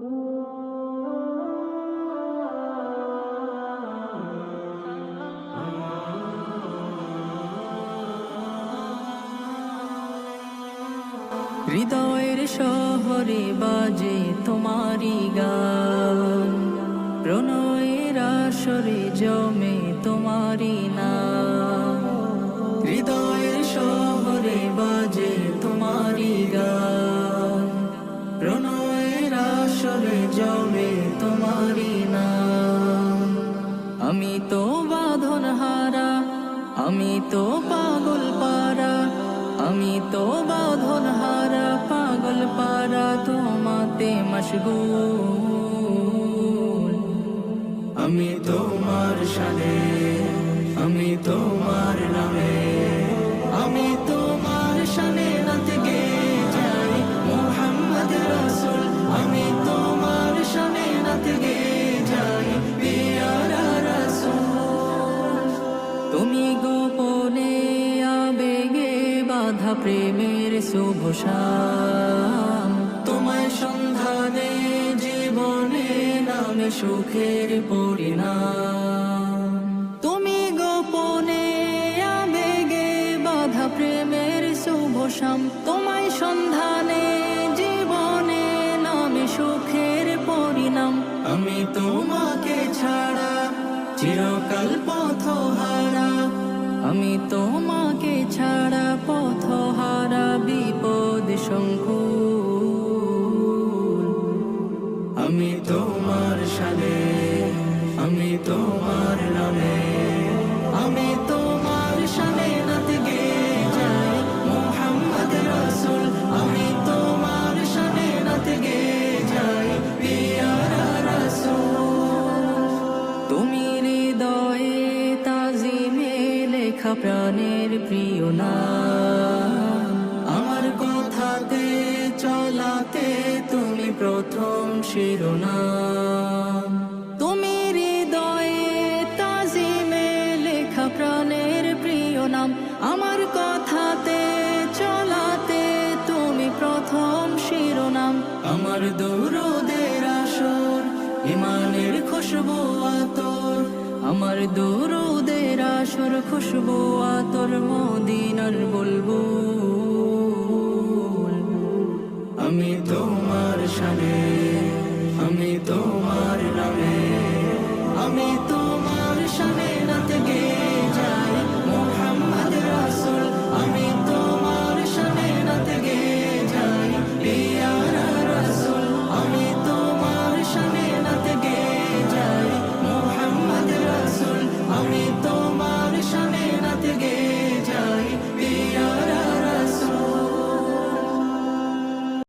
হৃদয়ের শহরে বাজে তোমারি গান। প্রণয়ের আসরে জমে তোমারি নাম। হৃদয়ের জমে তোমারি নাম। আমি তো বাঁধন হারা, আমি তো পাগল পারা, আমি তো বাঁধন হারা, পাগল পারা তোমাতে মশগুল। আমি তোমার সাথে, আমি তোমার নামে প্রেমের শুভ শাম। তোমায় সন্ধানে জীবনে নামে সুখের পরিণাম। তুমি গোপনে আবেগে বাধা প্রেমের শুভ শাম। তোমায় সন্ধানে জীবনে নামে সুখের পরিণাম। আমি তোমাকে ছাড়া চিরকাল পথ হারা আমি তোমাকে সংকুল আমি তোমার সাথে, আমি তোমার নামে, আমি তোমার নাত গে রাসূল। আমি তোমার গে তুমি হৃদয়ে লেখা প্রাণের প্রিয় আমার কথাতে চলাতে তুমি প্রথম শিরোনাম। তুমি হৃদয়ে তাজিমে লেখা প্রাণের প্রিয় নাম। আমার কথাতে চলাতে তুমি প্রথম শিরোনাম। আমার দৌরদের আসর, ইমানের খুশবু আতর। আমার দৌরদের আসর, খুশবু আতর, মদিনার বলব আমি তোমার সানে আমি তোমার নামে আমি তোমার সানে